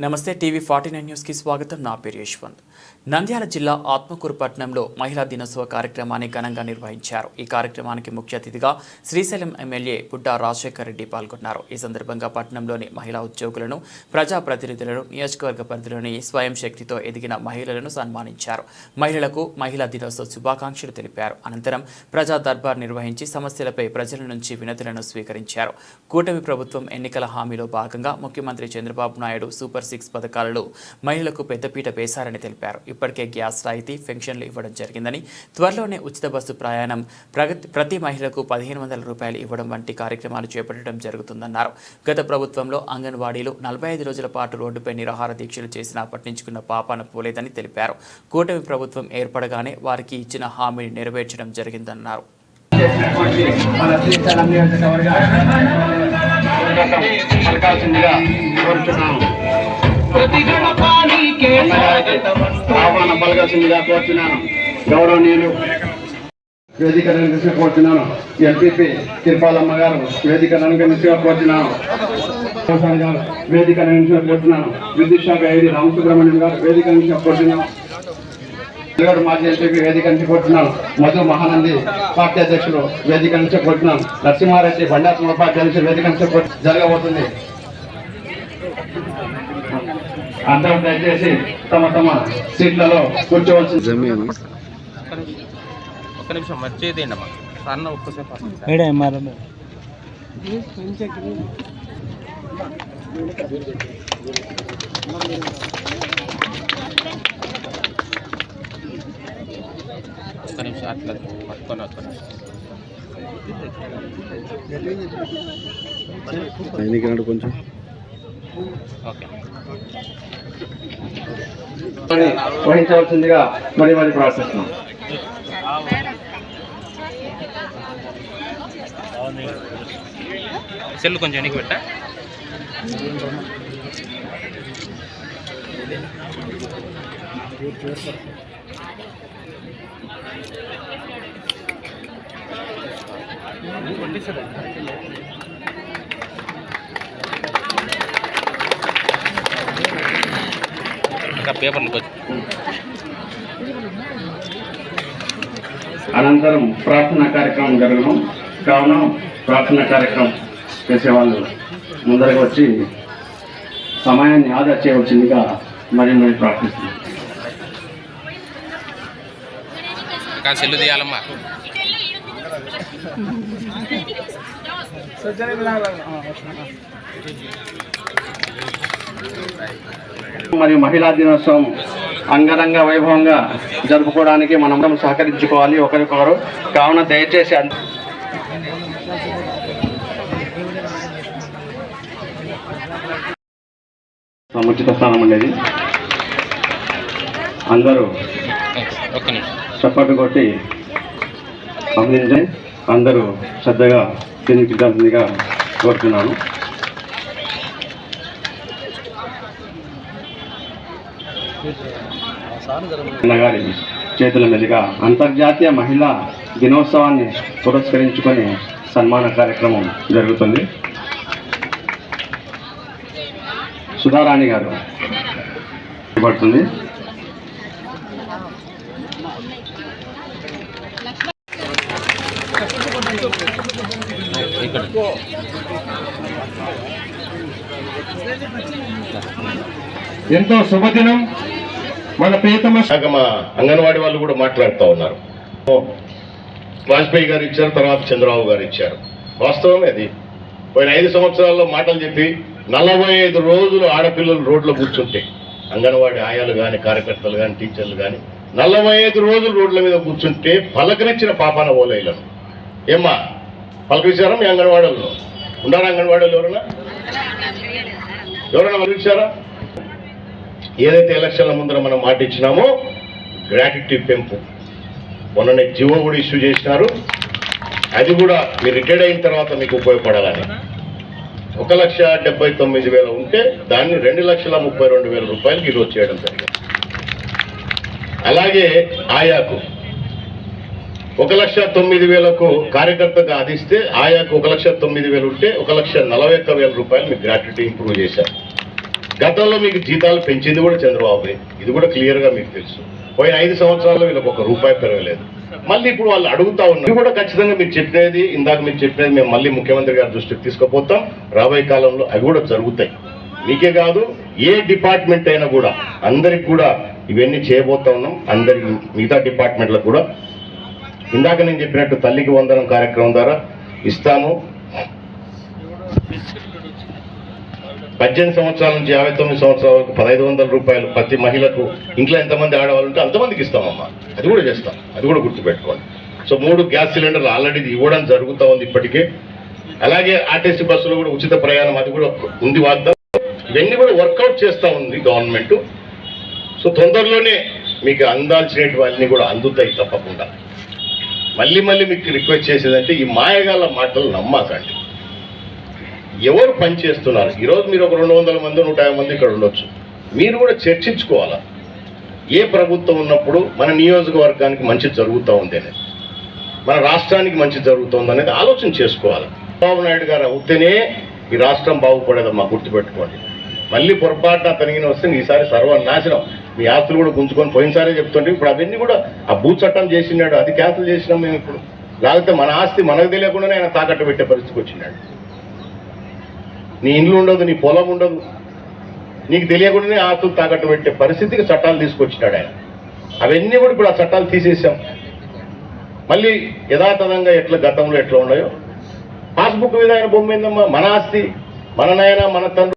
నమస్తే TV forty nine న్యూస్కి స్వాగతం. నా పేరు యశ్వంత్. నంద్యాల జిల్లా ఆత్మకూరు పట్టణంలో మహిళా దినోత్సవ కార్యక్రమాన్ని ఘనంగా నిర్వహించారు. ఈ కార్యక్రమానికి ముఖ్య అతిథిగా శ్రీశైలం ఎమ్మెల్యే బుడ్డా రాజశేఖర్ రెడ్డి పాల్గొన్నారు. ఈ సందర్భంగా పట్టణంలోని మహిళా ఉద్యోగులను ప్రజాప్రతినిధులను నియోజకవర్గ పరిధిలోని స్వయం శక్తితో ఎదిగిన మహిళలను సన్మానించారు. మహిళలకు మహిళా దినోత్సవ శుభాకాంక్షలు తెలిపారు. అనంతరం ప్రజా దర్బార్ నిర్వహించి సమస్యలపై ప్రజల నుంచి వినతులను స్వీకరించారు. కూటమి ప్రభుత్వం ఎన్నికల హామీలో భాగంగా ముఖ్యమంత్రి చంద్రబాబు నాయుడు సూపర్ సిక్స్ పథకాలలో మహిళలకు పెద్దపీట వేశారని తెలిపారు. ఇప్పటికే గ్యాస్ రాయితీ పెన్షన్లు ఇవ్వడం జరిగిందని త్వరలోనే ఉచిత బస్సు ప్రయాణం ప్రగతి ప్రతి మహిళకు పదిహేను వందల రూపాయలు ఇవ్వడం వంటి కార్యక్రమాలు చేపట్టడం జరుగుతుందన్నారు. గత ప్రభుత్వంలో అంగన్వాడీలు నలభై ఐదు రోజుల పాటు రోడ్డుపై నిరాహార దీక్షలు చేసినా పట్టించుకున్న పాపాన పోలేదని తెలిపారు. కూటమి ప్రభుత్వం ఏర్పడగానే వారికి ఇచ్చిన హామీని నెరవేర్చడం జరిగిందన్నారు. చేసినటువంటి మన పలకాల్సిందిగా కోరుతున్నాను ఆహ్వానం పలకాల్సిందిగా కోరుతున్నాను గౌరవనీయులు వేదిక అలంకరించిన కోరుతున్నాను ఎంపీపీ తిరుపాలమ్మ గారు వేదిక అలంకరించగా కోరుతున్నాను ప్రసాద్ గారు వేదిక అలంకరించగా కోరుతున్నాను విద్యుత్ శాఖ ఐడి రామసుబ్రహ్మణ్యం గారు వేదిక అలంకరించగా కోరుతున్నాను తెలుగు మాజీ ఎంపీకి వేదిక నుంచి కోరుతున్నాను మధు మహానంది పార్టీ అధ్యక్షులు వేదిక నుంచి కోరుతున్నాను నరసింహారెడ్డి బండాత్మ పార్టీ అధ్యక్షులు వేదిక నుంచి జరగబోతుంది. అందరం దయచేసి తమ తమ సీట్లలో కూర్చోవలసింది ఒక్క నిమిషం అమ్మా. ఒక్కసేపు. మేడం ఎంఆర్ఎం ఒక్క నిమిషం అట్లా పట్టుకొని ఒక్క నిమిషం. కొంచెం. ఓకే. వహించవలసిందిగా మరి మరి ప్రార్థిస్తున్నాం. సెల్ కొంచెం వెనక్కి పెట్టా. పేపర్లు అనంతరం ప్రార్థనా కార్యక్రమం జరగను కావున ప్రార్థనా కార్యక్రమం చేసేవాళ్ళు ముందరకు వచ్చి సమయాన్ని ఆదా చేయవలసిందిగా మరి మరి ప్రార్థిస్తున్నాం. సెల్లు తీయాలమ్మా. మరియు మహిళా దినోత్సవం అంగరంగ వైభవంగా జరుపుకోవడానికి మనం సహకరించుకోవాలి. ఒకరికొకరు కావున దయచేసి సముచిత స్థానం అనేది అందరూ చప్పట్లు కొట్టి గమనించి అందరూ శ్రద్ధగా తినిపించాల్సిందిగా కోరుతున్నాను. అన్నగారి చేతుల మీదుగా అంతర్జాతీయ మహిళా దినోత్సవాన్ని పురస్కరించుకొని సన్మాన కార్యక్రమం జరుగుతుంది. సుధారాణి గారు పడుతుంది ఇక్కడ ఎంతో శుభదినం. మన ప్రియతమ శాఖ మా అంగన్వాడీ వాళ్ళు కూడా మాట్లాడుతూ ఉన్నారు. వాజ్పేయి గారు ఇచ్చారు తర్వాత చంద్రబాబు గారు ఇచ్చారు. వాస్తవమే అది. పోయిన ఐదు సంవత్సరాల్లో మాటలు చెప్పి నలభై ఐదు రోజులు ఆడపిల్లలు రోడ్లో కూర్చుంటే అంగన్వాడీ ఆయాలు కానీ కార్యకర్తలు కానీ టీచర్లు కానీ నలభై ఐదు రోజులు రోడ్ల మీద కూర్చుంటే పలకరించిన పాపాన ఓలైలను ఏమ్మా పలకరించారా మీ అంగన్వాడీలో? ఉన్నారా అంగన్వాడీలో ఎవరైనా ఎవరైనా పలకరించారా? ఏదైతే ఎలక్షన్ల ముందర మనం మాట ఇచ్చినామో గ్రాట్యుటీ పెంపు. మొన్ననే జివో కూడా ఇష్యూ చేసినారు. అది కూడా మీరు రిటైర్డ్ అయిన తర్వాత మీకు ఉపయోగపడాలని. ఒక లక్ష డెబ్బై తొమ్మిది వేల ఉంటే దాన్ని రెండు లక్షల ముప్పై రెండు వేల రూపాయలకి ఈరోజు చేయడం జరిగింది. అలాగే ఆయాకు. ఒక లక్ష తొమ్మిది వేలకు కార్యకర్తగా అదిస్తే ఆయాకు ఒక లక్ష తొమ్మిది వేలు ఉంటే ఒక లక్ష నలభై ఒక్క వేల రూపాయలు మీకు గ్రాట్యుటీ ఇంప్రూవ్ చేశారు. గతంలో మీకు జీతాలు పెంచింది కూడా చంద్రబాబు ఇది కూడా క్లియర్గా మీకు తెలుసు. పోయిన ఐదు సంవత్సరాల్లో వీళ్ళకి ఒక రూపాయి పెరగలేదు. మళ్ళీ ఇప్పుడు వాళ్ళు అడుగుతా ఉన్నారు. కూడా ఖచ్చితంగా మీరు చెప్పినది ఇందాక మీరు చెప్పినది మేము మళ్ళీ ముఖ్యమంత్రి గారి దృష్టికి తీసుకుపోతాం. రాబోయే కాలంలో అవి కూడా జరుగుతాయి. మీకే కాదు ఏ డిపార్ట్మెంట్ అయినా కూడా అందరికి కూడా ఇవన్నీ చేయబోతా ఉన్నాం. అందరి మిగతా డిపార్ట్మెంట్లకు కూడా ఇందాక నేను చెప్పినట్టు తల్లికి వందనం కార్యక్రమం ద్వారా ఇస్తాము. పద్దెనిమిది సంవత్సరాల నుంచి యాభై తొమ్మిది సంవత్సరాల వరకు పదహైదు వందల రూపాయలు ప్రతి మహిళకు ఇంట్లో ఎంతమంది ఆడవాళ్ళు ఉంటే అంతమందికి ఇస్తామమ్మా. అది కూడా చేస్తాం. అది కూడా గుర్తుపెట్టుకోండి సో మూడు గ్యాస్ సిలిండర్లు ఆల్రెడీ ఇవ్వడం జరుగుతూ ఉంది ఇప్పటికే. అలాగే ఆర్టీసీ బస్సులో కూడా ఉచిత ప్రయాణం అది కూడా ఉంది వాగ్దానం. ఇవన్నీ కూడా వర్కౌట్ చేస్తూ ఉంది గవర్నమెంట్. సో తొందరలోనే మీకు అందాల్సినటువన్నీ కూడా అందుతాయి తప్పకుండా. మళ్ళీ మళ్ళీ మీకు రిక్వెస్ట్ చేసేదంటే ఈ మాయగాల మాటలు నమ్మకండి. ఎవరు పని చేస్తున్నారు? ఈరోజు మీరు ఒక రెండు వందల మంది నూట యాభై మంది ఇక్కడ ఉండొచ్చు. మీరు కూడా చర్చించుకోవాలా? ఏ ప్రభుత్వం ఉన్నప్పుడు మన నియోజకవర్గానికి మంచి జరుగుతూ ఉంది అనేది? మన రాష్ట్రానికి మంచి జరుగుతుంది అనేది ఆలోచన చేసుకోవాలి? చంద్రబాబు నాయుడు గారు అవుతేనే ఈ రాష్ట్రం బాగుపడేదమ్మా గుర్తుపెట్టుకోండి. మళ్ళీ పొరపాటున తనిగిన వస్తే ఈసారి సర్వనాశనం. మీ ఆస్తులు కూడా గుంజుకొని పోయినసారే చెప్తుంటే ఇప్పుడు అవన్నీ కూడా ఆ భూ చట్టం చేసినాడు అది క్యాన్సిల్ చేసినాం మేము ఇప్పుడు. లేకపోతే మన ఆస్తి మనకు తెలియకుండానే ఆయన తాకట్టు పెట్టే పరిస్థితికి వచ్చినాడు. నీ ఇండ్లు ఉండదు నీ పొలం ఉండదు. నీకు తెలియకుండానే ఆస్తులు తాకట్టు పెట్టే పరిస్థితికి చట్టాలు తీసుకొచ్చినాడు ఆయన. అవన్నీ కూడా ఇప్పుడు ఆ చట్టాలు తీసేసాం. మళ్ళీ యథాతథంగా ఎట్లా గతంలో ఎట్లా ఉన్నాయో? పాస్బుక్ మీద ఆయన బొమ్మ ఏందమ్మా? మన ఆస్తి మన నాయన మన తండ్రి